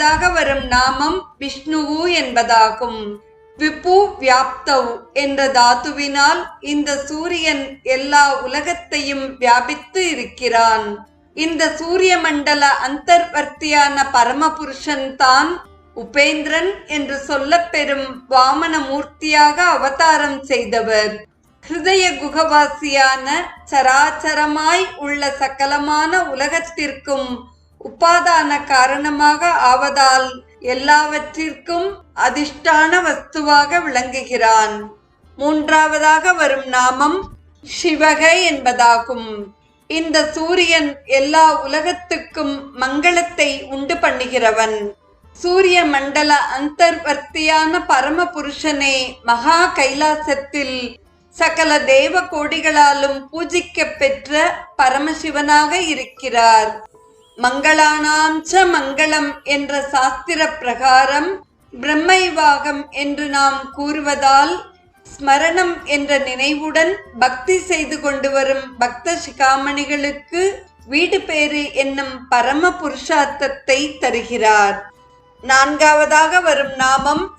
ஐந்தாவதாக வரும் நாமம் விஷ்ணுவு என்பதாகும். விபு வியாப்தவ் என்ற தாத்துவினால் இந்த சூரியன் எல்லா உலகத்தையும் வியாபித்து இருக்கிறான். இந்த சூரிய மண்டல அந்தர்வர்த்தியான பரமபுருஷன் தான் உபேந்திரன் என்று சொல்லப்பெறும் வாமன மூர்த்தியாக அவதாரம் செய்தவர். ஹிருதய குகவாசியான சராச்சரமாய் உள்ள சகலமான உலகத்திற்கும் உபாதான காரணமாக ஆவதால் எல்லாவற்றிற்கும் அதிஷ்டான வஸ்துவாக விளங்குகிறான். மூன்றாவதாக வரும் நாமம் சிவகை என்பதாகும். இந்த சூரியன் எல்லா உலகத்துக்கும் மங்களத்தை உண்டு பண்ணுகிறவன். சூரிய மண்டல அந்தர்வர்த்தியான பரமபுருஷனே மகா கைலாசத்தில் சகல தேவ கோடிகளாலும் பூஜிக்கப் பெற்ற பரமசிவனாக இருக்கிறார். மங்களானாஞ்ச மங்களம் என்ற சாஸ்திர பிரகாரம் பிரம்மைவாகம் என்று நாம் கூறுவதால் ஸ்மரணம் என்ற நினைவுடன் பக்தி செய்து கொண்டு வரும் பக்த சிகாமணிகளுக்கு வீடு பேறு என்னும் பரம புருஷார்த்தத்தை தருகிறார். நான்காவதாக வரும் நாமம்